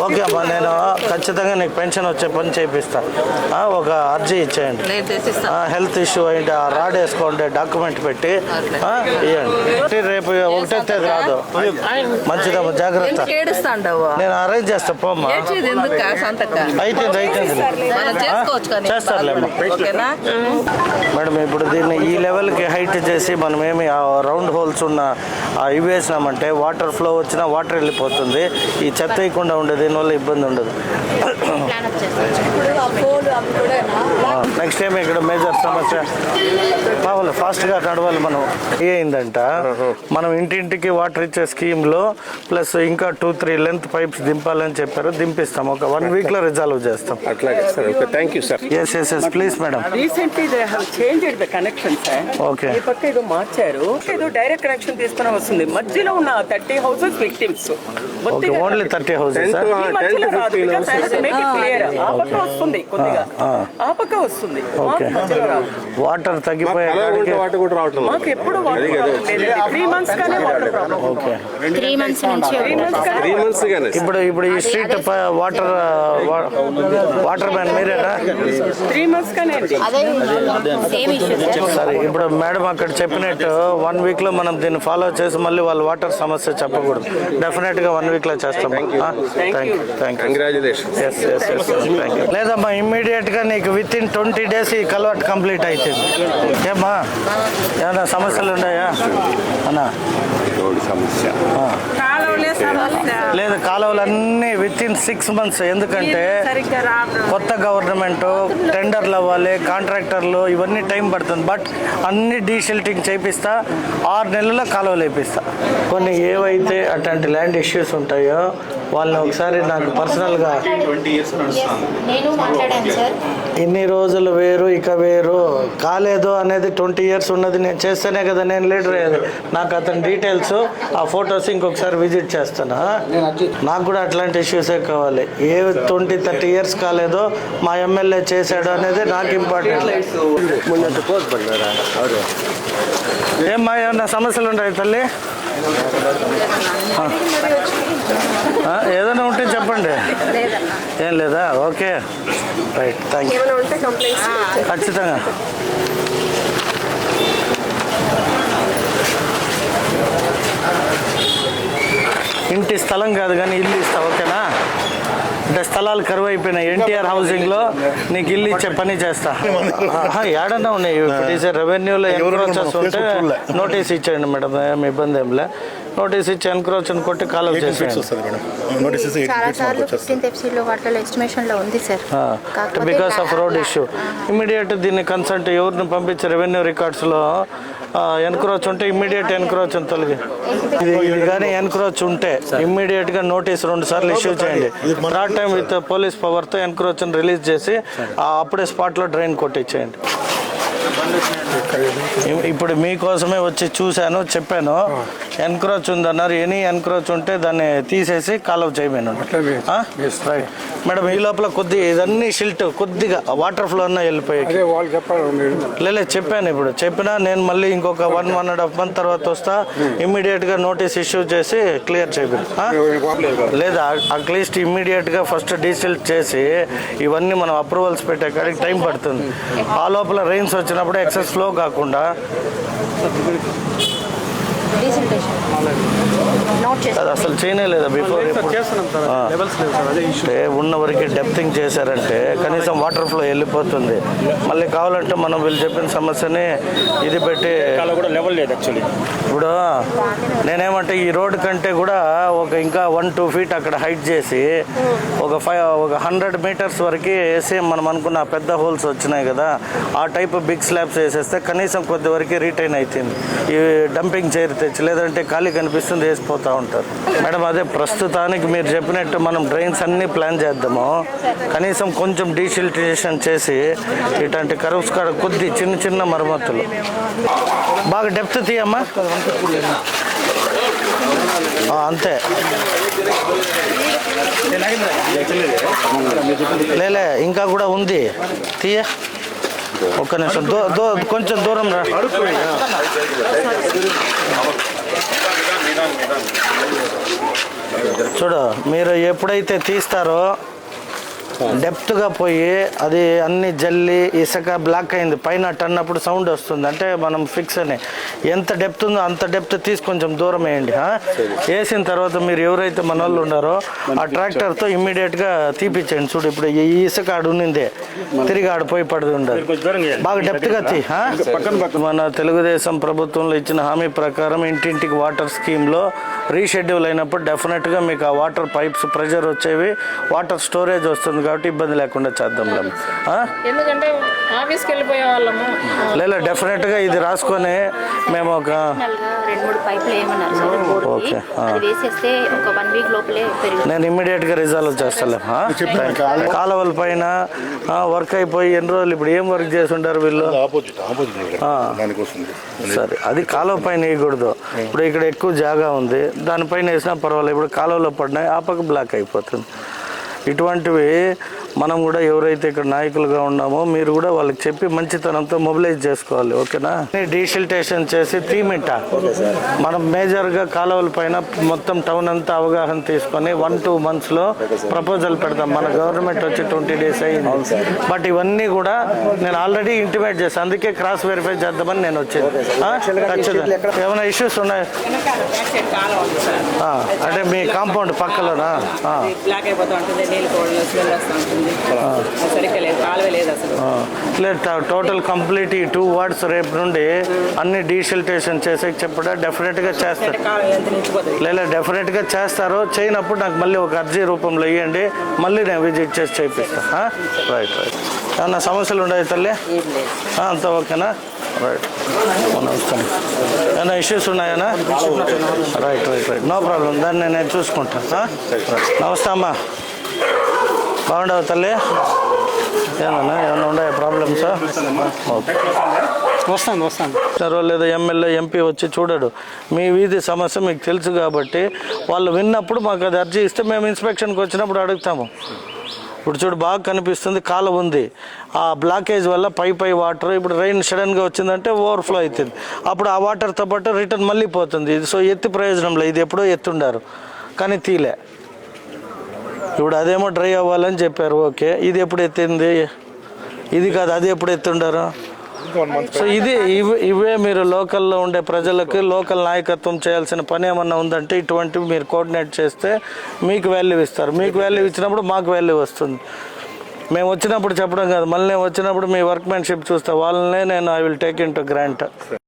Okay అమ్మా నేను ఖచ్చితంగా నీకు పెన్షన్ వచ్చే పని చేయిస్తా ఆ, ఒక అర్జీ ఇచ్చేయండి. హెల్త్ ఇష్యూ అయింది ఆ రాడ్ వేసుకోండి డాక్యుమెంట్ పెట్టి ఇవ్వండి రేపు ఒకటే తేదీ రాదు. మంచిదమ్మా జాగ్రత్త. నేను అరేంజ్ చేస్తా పోమ్మా. చేసుకోవచ్చు కానీ చేస్తారులేమ్మా మేడం ఇప్పుడు దీన్ని ఈ లెవెల్కి హైట్ చేసి మనం ఏమి ఆ రౌండ్ హోల్స్ ఉన్న ఇవి వేసినామంటే వాటర్ ఫ్లో వచ్చినా వాటర్ వెళ్ళిపోతుంది. ఈ చెత్త వేయకుండా ఉండదు దీనివల్ల ఇబ్బంది ఉండదు. నెక్స్ట్ టైం ఇక్కడ మేజర్ సమస్య. కావాలి ఫాస్ట్గా నడవాలి మనం. ఏ అయిందంట? మనం ఇంటింటికి వాటర్ ఇచ్చే స్కీమ్లో ప్లస్ ఇంకా టూ త్రీ లెంత్ పైప్స్ దింపాలని చెప్పారు దింపిస్తాం. ఒక వన్ వీక్లో రిజాల్వ్ చేస్తాం. అట్లాగే sir. Okay thank you sir yes yes yes please madam recently they have changed the connection sir Okay. ఈ పక్క ఏదో మార్చారు. ఏదో డైరెక్ట్ కనెక్షన్ తీసుకుని వస్తుంది మధ్యలో ఉన్న thirty houses victims okay only thirty houses sir? మధ్యలో రాదు fifteen because I have to make it clear. ఆ పక్క వస్తుంది కొద్దిగా. ఆ. ఆ. పక్క వస్తుంది. ఓకే. మాకు మధ్యలో రాదు. వాటర్ వాటర్ కూడా రావట్లేదు మాకు ఎప్పుడు వాటర్ త్రీ మంత్స్ కానీ water problem okay. Three months నుంచి త్రీ మంత్స్ కానీ త్రీ మంత్స్ గానే. ఇప్పుడు ఇప్పుడు ఈ స్ట్రీట్ వాటర్ వాటర్ మ్యాన్ మీరేనా? త్రీ మంత్స్ కానీ అండి. అదే సేమ్ ఇష్యూ సార్ సరే ఇప్పుడు మేడం అక్కడ చెప్పినట్టు వన్ వీక్లో మనం దీన్ని ఫాలో చేసి మళ్ళీ వాళ్ళ వాటర్ సమస్య చెప్పకూడదు. డెఫినెట్గా వన్ వీక్లో చేస్తాం. లేదమ్మా ఇమ్మీడియట్గా నీకు విత్ ఇన్ ట్వంటీ డేస్ ఈ కలవట్ కంప్లీట్ అవుతుంది ఏమ్మా ఏమైనా సమస్యలు ఉన్నాయా? అన్నా. సమస్య. కాలువలే సమస్య. లేదు కాలువలన్నీ విత్ ఇన్ సిక్స్ మంత్స్ ఎందుకంటే కొత్త గవర్నమెంట్ టెండర్లు అవ్వాలి కాంట్రాక్టర్లు ఇవన్నీ టైం పడుతుంది. బట్ అన్ని డీషెల్టింగ్ చేపిస్తా ఆరు నెలల్లో కాలువలు వేపిస్తా. కొన్ని ఏవైతే అట్లాంటి ల్యాండ్ ఇష్యూస్ ఉంటాయో వాళ్ళని ఒకసారి నాకు పర్సనల్గా నేను మాట్లాడాను సార్. ఇన్ని రోజులు వేరు ఇక వేరు. కాలేదు అనేది ట్వంటీ ఇయర్స్ ఉన్నది నేను చేస్తేనే కదా నేను లీడర్ అయ్యేది. నాకు అతని డీటెయిల్స్ ఆ ఫొటోస్ ఇంకొకసారి విజిట్ చేస్తాను నాకు కూడా అట్లాంటి ఇష్యూసే కావాలి. ఏ ట్వంటీ థర్టీ ఇయర్స్ కాలేదో మా ఎమ్మెల్యే చేశాడు అనేది నాకు ఇంపార్టెంట్ ఏమ్మా ఏమన్నా సమస్యలు ఉన్నాయి తల్లి? ఆ, ఏదైనా ఉంటే చెప్పండి. ఏం లేదా? ఓకే. రైట్ థ్యాంక్ యూ ఖచ్చితంగా. ఇంటి స్థలం కాదు కానీ ఇల్లు ఇస్తా ఓకేనా? అంటే స్థలాలు కరువు అయిపోయినాయి ఎన్టీఆర్ హౌసింగ్లో నీకు ఇల్లు ఇచ్చే పని చేస్తా. ఏడన్నా ఉన్నాయి. రెవెన్యూలో ఎన్క్రోచెస్ ఉంటే నోటీస్ ఇచ్చేయండి మేడం ఏం ఇబ్బంది ఏం లే. నోటీస్ ఇచ్చి ఎన్క్రోచ్ కొట్టి కాలం చేసేయండి. లో కాకపోతే because of road issue immediate దీన్ని కన్సల్ట్ ఎవరిని పంపించి రెవెన్యూ రికార్డ్స్లో ఎన్క్రోచ్ ఉంటే ఇమ్మీడియట్ ఎన్క్రోచ్ తొలగి ఇది కానీ ఎన్క్రోచ్ ఉంటే ఇమ్మీడియట్గా నోటీస్ రెండు సార్లు ఇష్యూ చేయండి. థర్డ్ టైం విత్ పోలీస్ పవర్తో ఎన్క్రోచ్ రిలీజ్ చేసి ఆ అప్పుడే స్పాట్లో డ్రైన్ కొట్టించేయండి. ఇప్పుడు మీకోసమే వచ్చి చూశాను చెప్పాను. ఎన్క్రోచ్ ఉందన్నారు ఎనీ ఎన్క్రోచ్ ఉంటే దాన్ని తీసేసి కాలువ చేయమని రైట్. మేడం ఈ లోపల కొద్ది ఇదన్నీ షిల్ట్ కొద్దిగా వాటర్ ఫ్లో అన్న వెళ్ళిపోయాయి లేదు చెప్పాను ఇప్పుడు. చెప్పినా నేను మళ్ళీ ఇంకొక one one and half month తర్వాత వస్తా ఇమ్మీడియట్గా నోటీస్ ఇష్యూ చేసి క్లియర్ చేయబడి లేదా అట్లీస్ట్ ఇమ్మీడియట్గా ఫస్ట్ డీసిల్ చేసి ఇవన్నీ మనం అప్రూవల్స్ పెట్టే కాడికి టైం పడుతుంది. ఆ లోపల రెయిన్స్ వచ్చినప్పుడు ఎక్సెస్ ఫ్లో కాకుండా డీసిల్టేషన్ నోట్ చేసి అది అసలు చేయలేదు బిఫోర్ అంటే ఉన్న వరకు డెప్తింగ్ చేశారంటే కనీసం వాటర్ ఫ్లో వెళ్ళిపోతుంది. మళ్ళీ కావాలంటే మనం వీళ్ళు చెప్పిన సమస్యని ఇది పెట్టి కూడా లెవెల్ లేదు యాక్చువల్లీ ఇప్పుడు నేనేమంటే ఈ రోడ్ కంటే కూడా ఒక ఇంకా వన్ టూ ఫీట్ అక్కడ హైట్ చేసి ఒక ఫైవ్ ఒక హండ్రెడ్ మీటర్స్ వరకు సేమ్ మనం అనుకున్న పెద్ద హోల్స్ వచ్చినాయి కదా ఆ టైప్ బిగ్ స్లాబ్స్ వేసేస్తే కనీసం కొద్ది వరకు రీటైన్ అవుతుంది ఈ డంపింగ్ చైర్ తెచ్చి లేదంటే ఖాళీ కనిపిస్తుంది వేసిపోతూ. ఉంటారు మేడం అదే ప్రస్తుతానికి మీరు చెప్పినట్టు మనం డ్రైన్స్ అన్నీ ప్లాన్ చేద్దాము. కనీసం కొంచెం డీసిల్టేషన్ చేసి ఇట్లాంటి కరువుస్ కాడ కొద్ది చిన్న చిన్న మరమ్మతులు. బాగా డెప్త్ తీయమ్మా. అంతే. లేలే ఇంకా కూడా ఉంది. తీయ. ఒక్క నిమిషం. దో దో కొంచెం దూరం రా. చూడు మీరు ఎప్పుడైతే తీస్తారో డెప్త్గా పోయి అది అన్ని జల్లి ఇసుక బ్లాక్ అయింది. పైన అన్నప్పుడు సౌండ్ వస్తుంది. అంటే మనం ఫిక్స్ అని. ఎంత డెప్త్ ఉందో అంత డెప్త్ తీసి కొంచెం దూరం వేయండి ఆ? వేసిన తర్వాత మీరు ఎవరైతే మన వాళ్ళు ఉన్నారో ఆ ట్రాక్టర్తో ఇమ్మీడియట్గా తీపిచ్చండి చూడు ఇప్పుడు ఈ ఇసుక ఆడు ఉన్నిందే. తిరిగి ఆడ పోయి పడి ఉండదు. కొంచెం దూరం చేయండి. బాగా డెప్త్గా తీ? మన తెలుగుదేశం ప్రభుత్వంలో ఇచ్చిన హామీ ప్రకారం ఇంటింటికి వాటర్ స్కీమ్లో రీషెడ్యూల్ అయినప్పుడు డెఫినెట్గా మీకు ఆ వాటర్ పైప్స్ ప్రెషర్ వచ్చేవి వాటర్ స్టోరేజ్ వస్తుంది కాబట్టి ఇబ్బంది లేకుండా చేద్దాం ఎందుకంటే ఆఫీస్కి వెళ్ళిపోయే వాళ్ళము. లేదా డెఫినెట్గా ఇది రాసుకొని మేము ఒక గా రెండు మూడు పైపులు ఏమన్నారు సార్ బోర్డుకి. ఓకే, ఆ. అది వేసేస్తే ఒక వన్ వీక్ లోపలే పెరుగుతుంది నేను ఇమ్మీడియట్గా రిజాల్వ్ చేస్తాలే ఆ? కాలువల పైన వర్క్ అయిపోయి ఎన్ని రోజులు ఇప్పుడు ఏం వర్క్ చేసి ఉంటారు వీళ్ళు ఆపోజిట్ ఆపోజిట్ ఆ. దానికి వస్తుంది సరే అది కాలువ పైన వేయకూడదు. ఇప్పుడు ఇక్కడ ఎక్కువ జాగా ఉంది. దానిపైన వేసినా పర్వాలేదు. ఇప్పుడు కాలువలో పడినాయి ఆ పక్క బ్లాక్ అయిపోతుంది. ఇటువంటివి మనం కూడా ఎవరైతే ఇక్కడ నాయకులుగా ఉన్నామో మీరు కూడా వాళ్ళకి చెప్పి మంచితనంతో మొబిలైజ్ చేసుకోవాలి ఓకేనా? డీసిల్టేషన్ చేసి తీమిట్ట మనం మేజర్గా కాలువల పైన మొత్తం టౌన్ అంతా అవగాహన తీసుకొని వన్ టూ మంత్స్లో ప్రపోజల్ పెడతాం. మన గవర్నమెంట్ వచ్చి ట్వంటీ డేస్ అయింది. బట్ ఇవన్నీ కూడా నేను ఆల్రెడీ ఇంటిమేట్ చేశాను. అందుకే క్రాస్ వెరిఫై చేద్దామని నేను వచ్చాను ఏమైనా ఇష్యూస్ ఉన్నాయి? అంటే మీ కాంపౌండ్ పక్కలోనా? సరిగ్గా లేదు కాలువ లేదు అసలు. ఆ. లేదు ట- టోటల్ కంప్లీట్ ఈ టూ వార్డ్స్ రేపు నుండి అన్ని డీసిల్టేషన్ చేసే చెప్పడా చేస్తారు. కాలం ఎంత నిలిచిపోతుంది? లేదా డెఫినెట్గా చేస్తారు చేయనప్పుడు నాకు మళ్ళీ ఒక అర్జీ రూపంలో ఇవ్వండి మళ్ళీ నేను విజిట్ చేసి చేయిస్తాను రైట్ రైట్ ఏమన్నా సమస్యలు ఉన్నాయి తల్లి? అంతా ఓకేనా? రైట్ ఏమైనా issues ఉన్నాయనా? Right right right no problem దాన్ని నేను చూసుకుంటాను? నమస్తే అమ్మా. బాగుండవు తల్లి? ఏమన్నా ఏమన్నా ఉన్నాయా ప్రాబ్లమ్స్ ఓకే వస్తాను వస్తాను. లేదా ఎమ్మెల్యే ఎంపీ వచ్చి చూడడు. మీ వీధి సమస్య మీకు తెలుసు కాబట్టి వాళ్ళు విన్నప్పుడు మాకు అది అర్జీ ఇస్తే మేము ఇన్స్పెక్షన్కి వచ్చినప్పుడు అడుగుతాము. ఇప్పుడు చూడు బాగా కనిపిస్తుంది కాలువ ఉంది. ఆ బ్లాకేజ్ వల్ల పై పై వాటర్ ఇప్పుడు రైన్ సడన్గా వచ్చిందంటే ఓవర్ఫ్లో అవుతుంది. అప్పుడు ఆ వాటర్తో పాటు రిటర్న్ మళ్ళీ పోతుంది. ఇది సో ఎత్తి ప్రయోజనంలో ఇది ఎప్పుడో ఎత్తుండారు. కానీ తీలే. ఇప్పుడు అదేమో డ్రై అవ్వాలని చెప్పారు ఓకే. ఇది ఎప్పుడు ఎత్తింది? ఇది కాదు అది ఎప్పుడు ఎత్తుండారు? సో ఇది ఇవే ఇవే మీరు లోకల్లో ఉండే ప్రజలకు లోకల్ నాయకత్వం చేయాల్సిన పని ఏమన్నా ఉందంటే ఇటువంటివి మీరు కోఆర్డినేట్ చేస్తే మీకు వాల్యూ ఇస్తారు. మీకు వాల్యూ ఇచ్చినప్పుడు మాకు వాల్యూ వస్తుంది. మేము వచ్చినప్పుడు చెప్పడం కాదు మళ్ళీ వచ్చినప్పుడు మీ వర్క్మెన్షిప్ చూస్తే వాళ్ళనే నేను I will take into grant